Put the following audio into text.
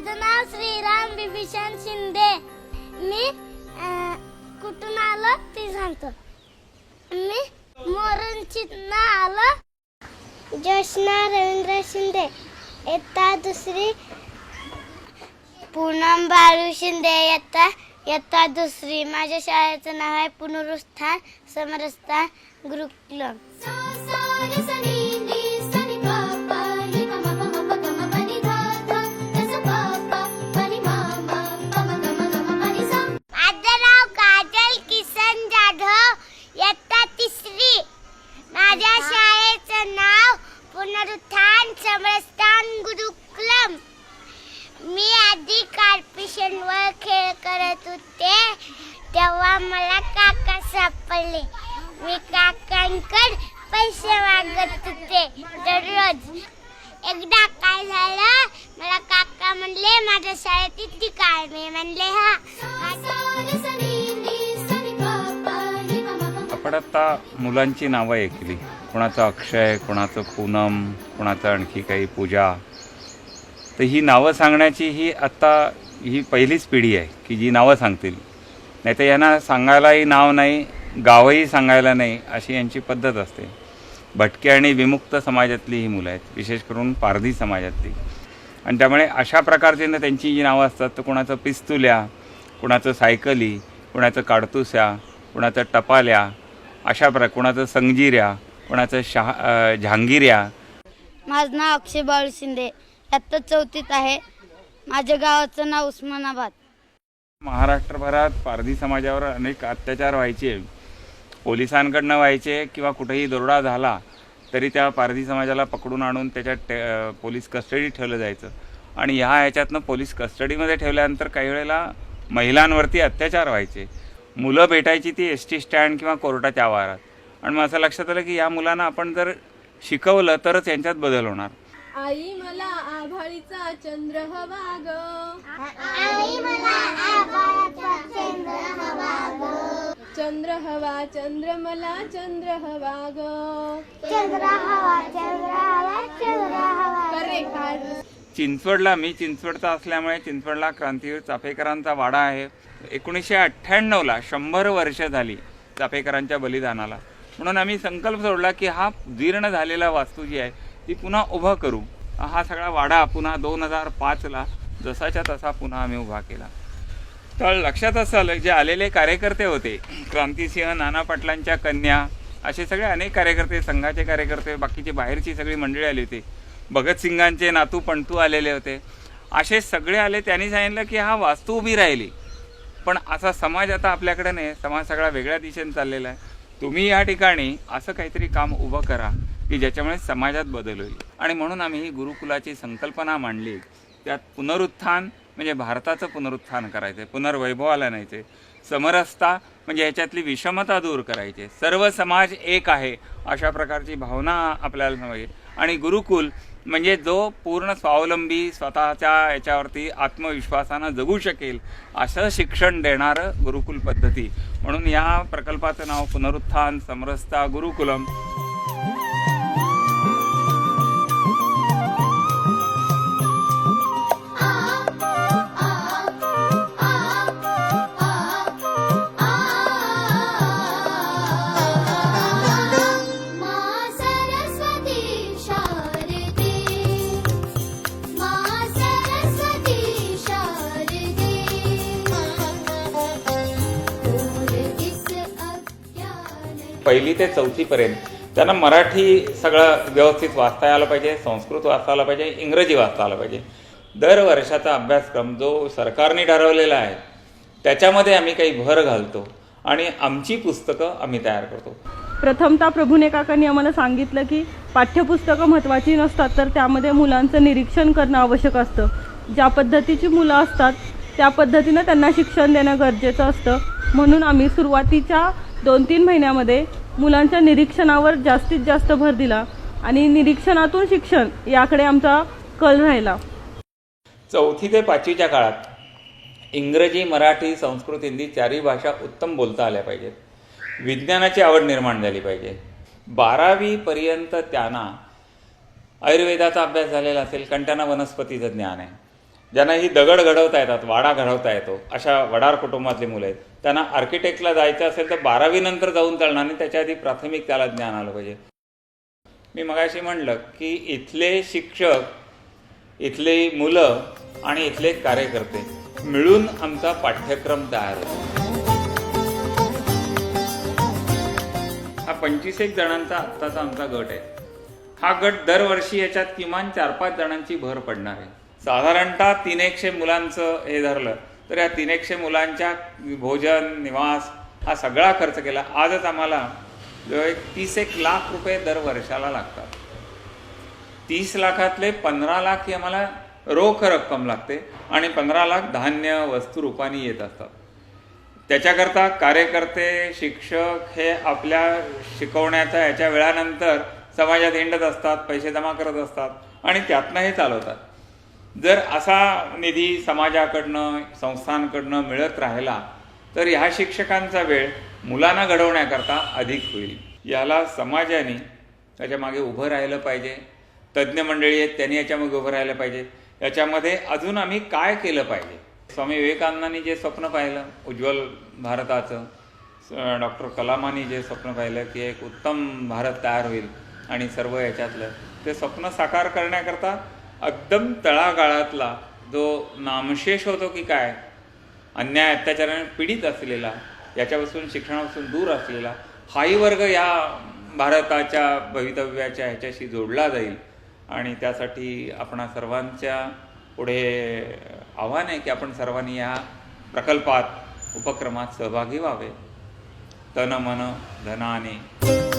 माझं नाव श्रीराम बिभीषण शिंदे. मी कुठून आलो ते सांगतो. मी मोरणचितनं आलो. जोशना रवींद्र शिंदे. येता दुसरी. पूनम बाळू शिंदे येता येता दुसरी. माझ्या शाळेचं नाव आहे पुनरुस्थान समरस्थान गुरुकुलम आले मी काकांकड पैसे मागत होते दररोज. एकदा काय झालं मला काका म्हणले माझ्या शाळेत इतकी काय मी म्हणले हा. आपण आता मुलांची नावं ऐकली. कोणाचं अक्षय कोणाचं पूनम कोणाचं आणखी काही पूजा. तर ही नावं सांगण्याची ही आत्ता ही पहिलीच पिढी आहे की जी नावं सांगतील. नाही तर यांना सांगायलाही नाव नाही गावही सांगायला नाही अशी यांची पद्धत असते. भटके आणि विमुक्त समाजातली ही मुलं आहेत विशेष करून पारधी समाजातली. आणि त्यामुळे अशा प्रकारची ना त्यांची जी नावं असतात तर कोणाचं पिस्तुल्या कोणाचं सायकली कोणाचं काडतुस्या कोणाचं टपाल्या अशा प्र कोणाचं संगजिऱ्या कोणाचं शहा झांगिऱ्या माझं नाव अक्षय बाळू शिंदे आत्ता चौथीत आहे. माझ्या गावाचं नाव उस्मानाबाद. महाराष्ट्रभरात पारधी समाजावर अनेक अत्याचार व्हायचे. पोलिसांकडनं व्हायचे किंवा कुठेही दरोडा झाला तरी त्या पारधी समाजाला पकडून आणून त्याच्यात टे पोलीस कस्टडीत ठेवलं जायचं. आणि ह्या ह्याच्यातनं पोलीस कस्टडीमध्ये ठेवल्यानंतर काही वेळेला महिलांवरती अत्याचार व्हायचे. मुलं भेटायची ती एस टी स्टँड किंवा कोर्टाच्या आवारात. आणि मग असं लक्षात आलं की या मुलांना आपण जर शिकवलं तरच यांच्यात बदल होणार. आई मला आभाळीचा चंद्र हवा ग. चंद्र हवा चंद्र मला चंद्र हवा ग. करेक्ट चिंचवडला मी चिंचवडचा असल्यामुळे चिंचवडला क्रांतीवीर चाफेकरांचा वाडा आहे. एकोणीसशे अठ्ठ्याण्णवला शंभर वर्ष झाली चाफेकरांच्या बलिदानाला. म्हणून आम्ही संकल्प सोडला की हा जीर्ण झालेला वास्तू जी आहे ती पुन्हा उभं करू. हा सगळा वाडा पुन्हा दोन हजार पाचला जसाच्या तसा पुन्हा आम्ही उभा केला. तर लक्षात असं जे आलेले कार्यकर्ते होते. क्रांतिसिंह नाना पाटलांच्या कन्या असे सगळे अनेक कार्यकर्ते संघाचे कार्यकर्ते बाकीची बाहेरची सगळी मंडळी आली होती. भगतसिंगांचे नातू पणतू आलेले होते. असे सगळे आले त्यांनी सांगितलं की हा वास्तू उभी राहिली. पण असा समाज आता आपल्याकडे नाही समाज सगळा वेगळ्या दिशेने चाललेला आहे. तुम्ही या ठिकाणी असं काहीतरी काम उभं करा की ज्याच्यामुळे समाजात बदल होईल. आणि म्हणून आम्ही ही गुरुकुलाची संकल्पना मांडली. त्यात पुनरुत्थान म्हणजे भारताचं पुनरुत्थान करायचं आहे पुनर्वैभवाला ते. समरसता म्हणजे ह्याच्यातली विषमता दूर करायची. सर्व समाज एक आहे अशा प्रकारची भावना आपल्याला हवी. आणि गुरुकुल म्हणजे जो पूर्ण स्वावलंबी स्वतःच्या याच्यावरती आत्मविश्वासानं जगू शकेल असं शिक्षण देणारं गुरुकुल पद्धती. म्हणून या प्रकल्पाचं नाव पुनरुत्थान समरसता गुरुकुलम. पहिली ते चौथीपर्यंत त्यांना मराठी सगळं व्यवस्थित वाचता आलं पाहिजे संस्कृत वाचता आलं पाहिजे इंग्रजी वाचता आलं पाहिजे. दर वर्षाचा अभ्यासक्रम जो सरकारने ठरवलेला आहे त्याच्यामध्ये आम्ही काही भर घालतो आणि आमची पुस्तकं आम्ही तयार करतो. प्रथमतः प्रभूने काकांनी आम्हाला सांगितलं की पाठ्यपुस्तकं महत्त्वाची नसतात तर त्यामध्ये मुलांचं निरीक्षण करणं आवश्यक असतं. ज्या पद्धतीची मुलं असतात त्या पद्धतीनं त्यांना शिक्षण देणं गरजेचं असतं. म्हणून आम्ही सुरुवातीच्या दोन तीन महिन्यामध्ये मुलांच्या निरीक्षणावर जास्तीत जास्त भर दिला आणि निरीक्षणातून शिक्षण याकडे आमचा कल राहिला. चौथी ते पाचवीच्या काळात इंग्रजी मराठी संस्कृत हिंदी चारही भाषा उत्तम बोलता आल्या पाहिजेत. विज्ञानाची आवड निर्माण झाली पाहिजे. बारावीपर्यंत त्यांना आयुर्वेदाचा अभ्यास झालेला असेल कारण त्यांना वनस्पतीचं ज्ञान आहे. ज्यांना ही दगड घडवता येतात वाडा घडवता येतो अशा वडार कुटुंबातली मुलं आहेत. त्यांना आर्किटेक्टला जायचं असेल तर बारावीनंतर जाऊन चालणार नाही त्याच्या आधी प्राथमिक त्याला ज्ञान आलं पाहिजे. मी मगाशी म्हणलं की इथले शिक्षक इथली मुलं आणि इथले कार्यकर्ते मिळून आमचा पाठ्यक्रम तयार होतो. हा पंचवीस एक जणांचा आत्ताचा आमचा गट आहे. हा गट दरवर्षी याच्यात किमान चार पाच जणांची भर पडणार आहे. साधारणतः तीन एकशे मुलांचं हे धरलं तर या तीन एकशे मुलांच्या भोजन निवास हा सगळा खर्च केला. आजच आम्हाला जवळ एक तीस एक लाख रुपये दर वर्षाला लागतात. तीस लाखातले पंधरा लाख ही आम्हाला रोख रक्कम लागते आणि पंधरा लाख धान्य वस्तू रूपाने येत असतात. त्याच्याकरता कार्यकर्ते शिक्षक हे आपल्या शिकवण्याच्या याच्या वेळानंतर समाजात हिंडत असतात पैसे जमा करत असतात आणि त्यातनं हे चालवतात. जर असा निधी समाजाकडनं संस्थांकडनं मिळत राहिला तर ह्या शिक्षकांचा वेळ मुलांना घडवण्याकरता अधिक होईल. याला समाजाने त्याच्यामागे उभं राहिलं पाहिजे. तज्ज्ञ मंडळी आहेत त्यांनी याच्यामागे उभं राहिलं पाहिजे. याच्यामध्ये अजून आम्ही काय केलं पाहिजे? स्वामी विवेकानंदांनी जे स्वप्न पाहिलं उज्ज्वल भारताचं डॉक्टर कलामांनी जे स्वप्न पाहिलं की एक उत्तम भारत तयार होईल आणि सर्व याच्यातलं ते स्वप्न साकार करण्याकरता एकदम तळागाळातला जो नामशेष होतो की काय? अन्याय अत्याचाराने पीडित असलेला याच्यापासून शिक्षणापासून दूर असलेला हाही वर्ग या भारताच्या भवितव्याच्या ह्याच्याशी जोडला जाईल. आणि त्यासाठी आपणा सर्वांच्या पुढे आव्हान आहे की आपण सर्वांनी या प्रकल्पात उपक्रमात सहभागी व्हावे. तन मन धनाने.